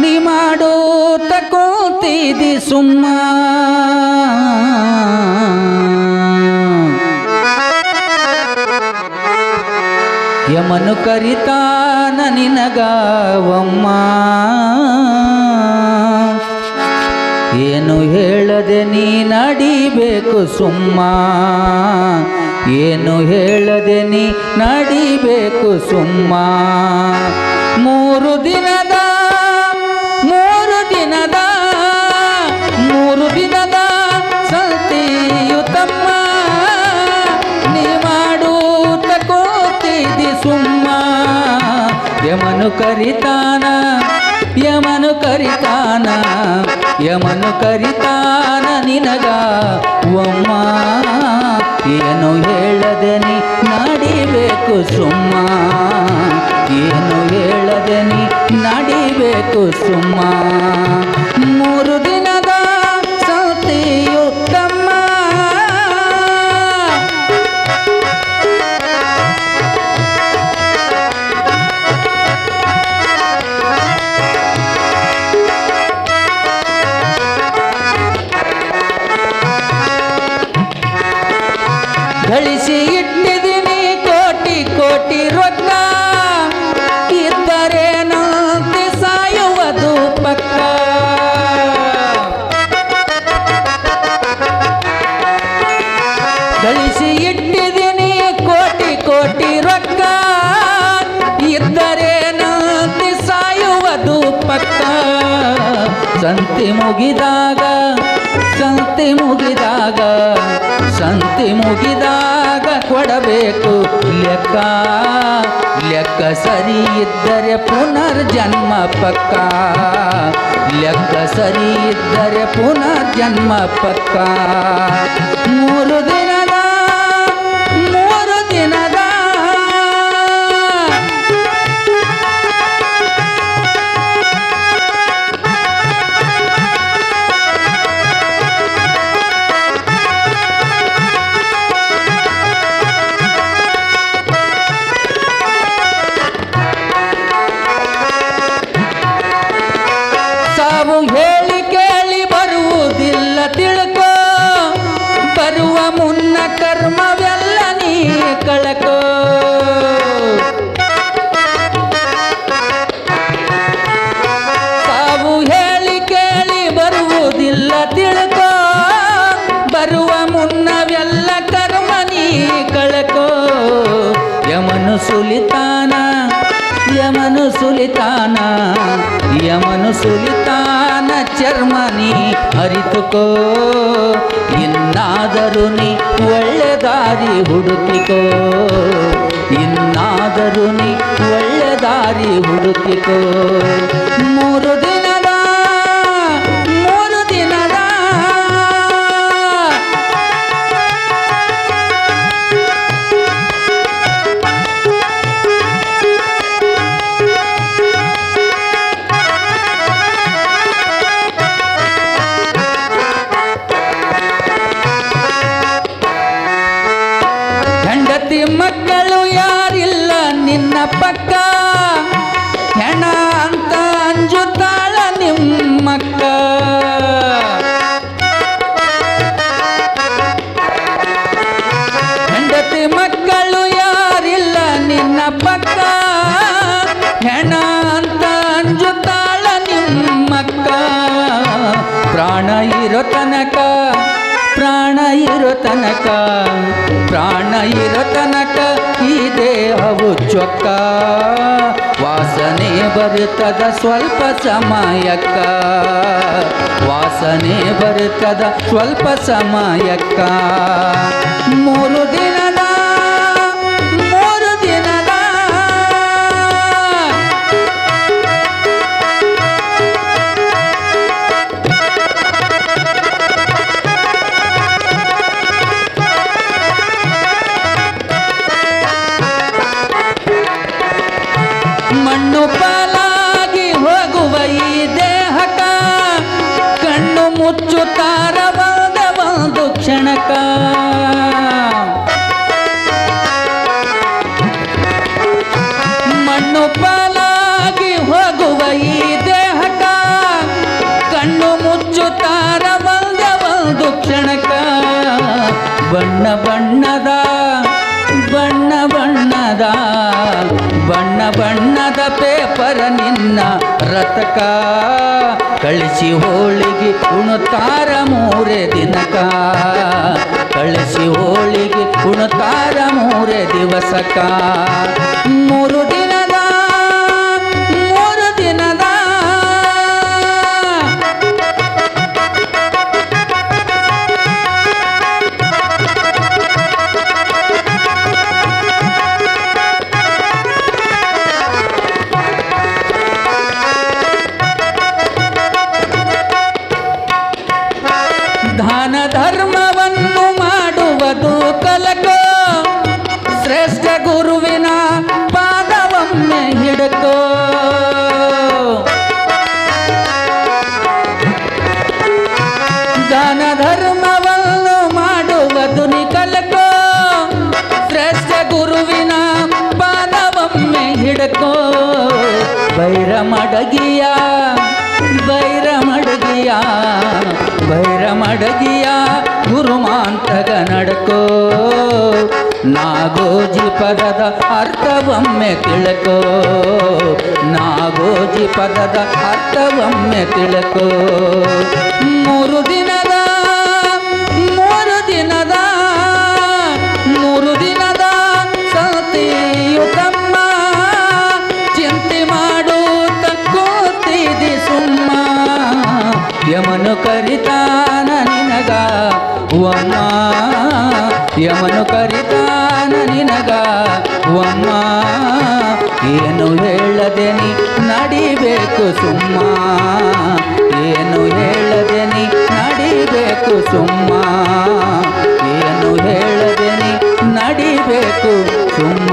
ನೀ ಮಾಡೋ ತಕೋತಿದಿ ಸುಮ್ಮ. ಯಮನು ಕರಿತಾನ ನಿನಗವಮ್ಮ. ಏನು ಹೇಳದೆ ನೀ ನಡಿಬೇಕು ಸುಮ್ಮ. ಏನು ಹೇಳದೆ ನೀ ನಡಿಬೇಕು ಸುಮ್ಮ. ಮೂರು ದಿನದ ಯಮನು ಕರಿತಾನ ಯಮನು ಕರಿತಾನ ಯಮನು ಕರಿತಾನ ನಿನಗ. ಒಮ್ಮ, ಏನು ಹೇಳದೆ ನಡಿಬೇಕು ಸುಮ್ಮ. ಏನು ಹೇಳದೆ ನಡಿಬೇಕು ಸುಮ್ಮ. ಮೂರು ದಿನದ ಸಂತಿ ಮುಗಿದಾಗ, ಸಂತೆ ಮುಗಿದಾಗ ಸಂತೆ ಮುಗಿದಾಗ ಕೊಡಬೇಕು ಲೆಕ್ಕ. ಲೆಕ್ಕ ಸರಿ ಇದ್ದರೆ ಪುನರ್ಜನ್ಮ ಪಕ್ಕ. ಲೆಕ್ಕ ಸರಿ ಇದ್ದರೆ ಪುನರ್ಜನ್ಮ ಪಕ್ಕ. ಮೂರು ಯಮನು ಸುಲಿತಾನ ಯಮನು ಸುಲಿತಾನ ಯಮನು ಸುಲಿತಾನ ಚರ್ಮನಿ ಅರಿತುಕೋ ಇನ್ನಾದರೂ ನೀ ಒಳ್ಳೆ ದಾರಿ ಹುಡುಕಿಕೋ. ಇನ್ನಾದರೂ ನೀ ಒಳ್ಳೆ ದಾರಿ ಹುಡುಕಿಕೋ. ಮೂರು ದಿನದ ಹೆಂಡತಿ ಮಕ್ಕಳು ಯಾರಿಲ್ಲ ನಿನ್ನ ಪಕ್ಕ? ಹೆಣ ಅಂತ ಅಂಜುತ್ತಾಳ ನಿಮ್ಮಕ್ಕ ಹೆಂಡತಿ ಮಕ್ಕಳು ಯಾರಿಲ್ಲ ನಿನ್ನ ಪಕ್ಕ? ಹೆಣ ಅಂತ ಅಂಜುತ್ತಾಳ ನಿಮ್ಮಕ್ಕ ಪ್ರಾಣ ಇರೋ ತನಕ ಪ್ರಾಣ ಇರೋ ತನಕ, ಪ್ರಾಣ ಇರೋ ತನಕ ಈ ದೇಹವು ಚೊಕ್ಕ. ವಾಸನೆ ಬರುತ್ತದ ಸ್ವಲ್ಪ ಸಮಯಕ್ಕ. ವಾಸನೆ ಬರುತ್ತದ ಸ್ವಲ್ಪ ಸಮಯಕ್ಕ. ಮೂರು ದಿನದ ಬಣ್ಣ ಬಣ್ಣದ ಬಣ್ಣ ಬಣ್ಣದ ಬಣ್ಣ ಬಣ್ಣದ ಪೇಪರ ನಿನ್ನ ರಥಕ. ಕಳಿಸಿ ಹೋಳಿಗೆ ಉಣುತ್ತಾರ ಮೂರೇ ದಿನಕ. ಕಳಿಸಿ ಹೋಳಿಗೆ ಉಣುತ್ತಾರ ಮೂರೇ ದಿವಸಕ. ಮೂರು ದಿನದ ಮಡಗಿಯ, ಬೈರ ಮಡಗಿಯ ಬೈರ ಮಡಗಿಯ ಗುರುಮಾಂತಗ ನಡಕೋ. ನಾಗೋಜಿ ಪದದ ಅರ್ಥವೊಮ್ಮೆ ತಿಳಕೋ. ನಾಗೋಜಿ ಪದದ ಅರ್ಥವೊಮ್ಮೆ ತಿಳ್ಕೋ. ಯಮನು ಕರಿತಾನ ನಿನಗ ಒಮ್ಮ ಯಮನು ಕರಿತಾನ ನಿನಗ ಒಮ್ಮ ಏನು ಹೇಳದೆ ನೀ ನಡಿಬೇಕು ಸುಮ್ಮ. ಏನು ಹೇಳದೆ ನೀ ನಡಿಬೇಕು ಸುಮ್ಮ. ಏನು ಹೇಳದೆ ನೀ ನಡಿಬೇಕು ಸುಮ್ಮ.